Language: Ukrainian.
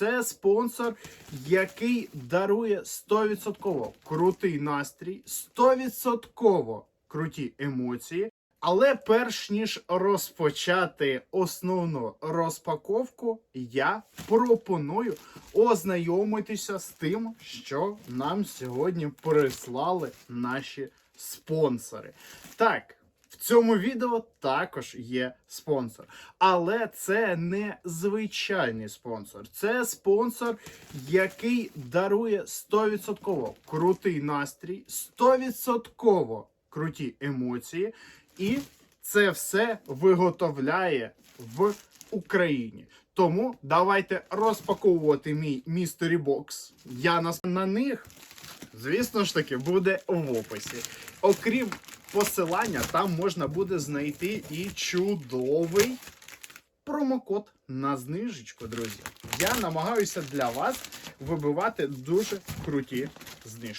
Це спонсор, який дарує 100% крутий настрій, 100% круті емоції. Але перш ніж розпочати основну розпаковку, я пропоную ознайомитися з тим, що нам сьогодні прислали наші спонсори. Так, цьому відео також є спонсор, але це не звичайний спонсор. Це спонсор, який дарує 100% крутий настрій, 100% круті емоції, і це все виготовляє в Україні. Тому давайте розпаковувати мій містері бокс. Я на, на них, звісно ж таки, буде в описі. Окрім посилання, там можна буде знайти і чудовий промокод на знижечку, друзі. Я намагаюся для вас вибивати дуже круті знижки.